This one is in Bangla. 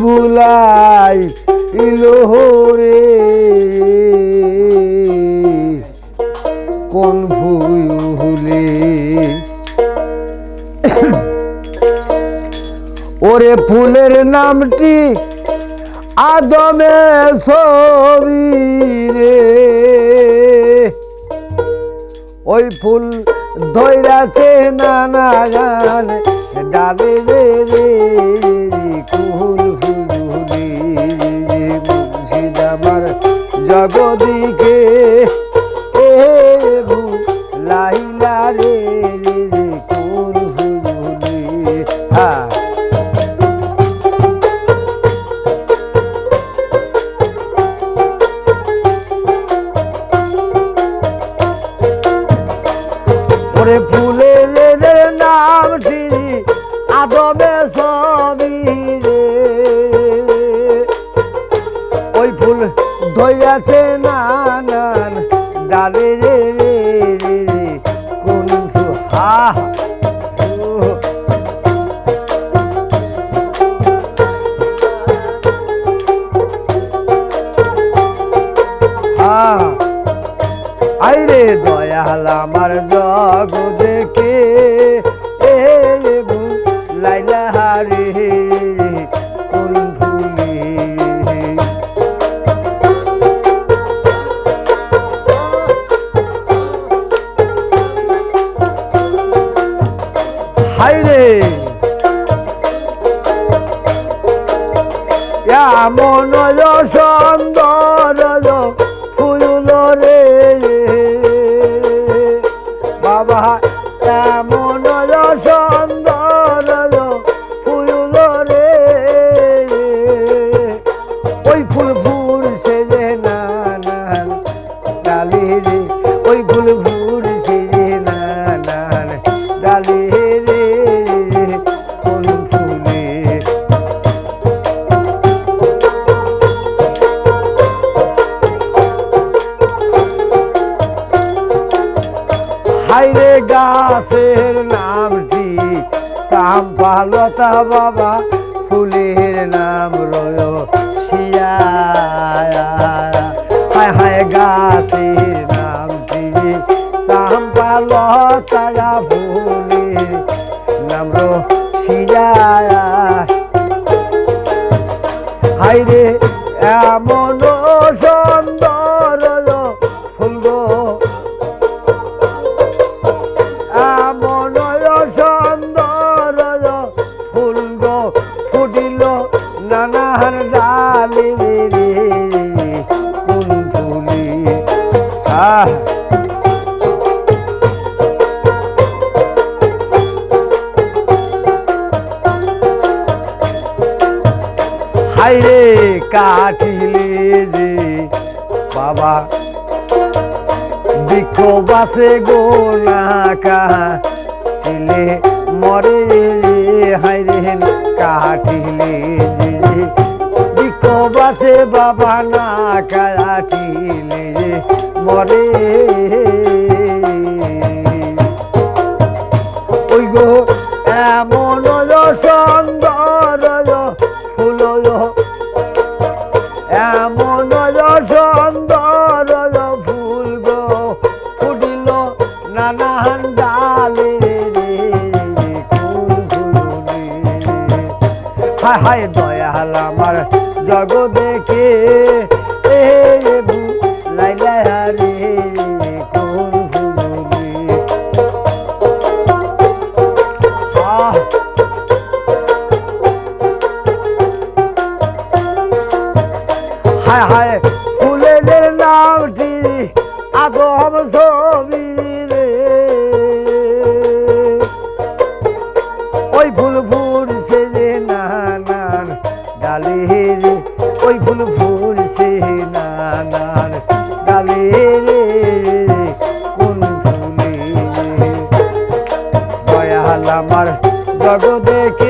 ভুলাই ইলোহরে কোন ভুলে ওরে ফুলের নামটি আদমে ছবি রে। ওই ফুল ধৈরাছে নানা গান ডালে রে রে। জগদিকে এ ভু লাইলা রে রে কুল ফুলুলি হ্যাঁ ধইয়াছে নানান ডালে রে রে রে রে কোন আইরে দয়াল আমার জগ দেখে হাইরে এমন সুন্দর ফুল রে। বাবা, এমন সুন্দর ফুল রে। ওই ফুল ফুল সে যে নানান ডালি রে ওই ফুল গাছের নামটি সাম্পালতা বাবা ফুলের নাম রয় শিয়া হায় হায় গাছের ডালে রে কোন ফুলে আহ। হাইরে কাটিলে যে বাবা। বৃক্ষ বাসে গো না কাটিলে মরে হাইরে কাটিলে যে বৃক্ষ বাসে বাবা না কাটিলে মরে। ওই গো, এমন সুন্দর ফুল এমন সুন্দর ফুল গো, ফুটিল নানান ডালে হায় হায় দয়াল আমার জগ দেখে। লাইলা রে কোন হায় হায় ফুলের নামটি নানান ডালে রে কোন ফুলে দয়াল আমার জগদেকে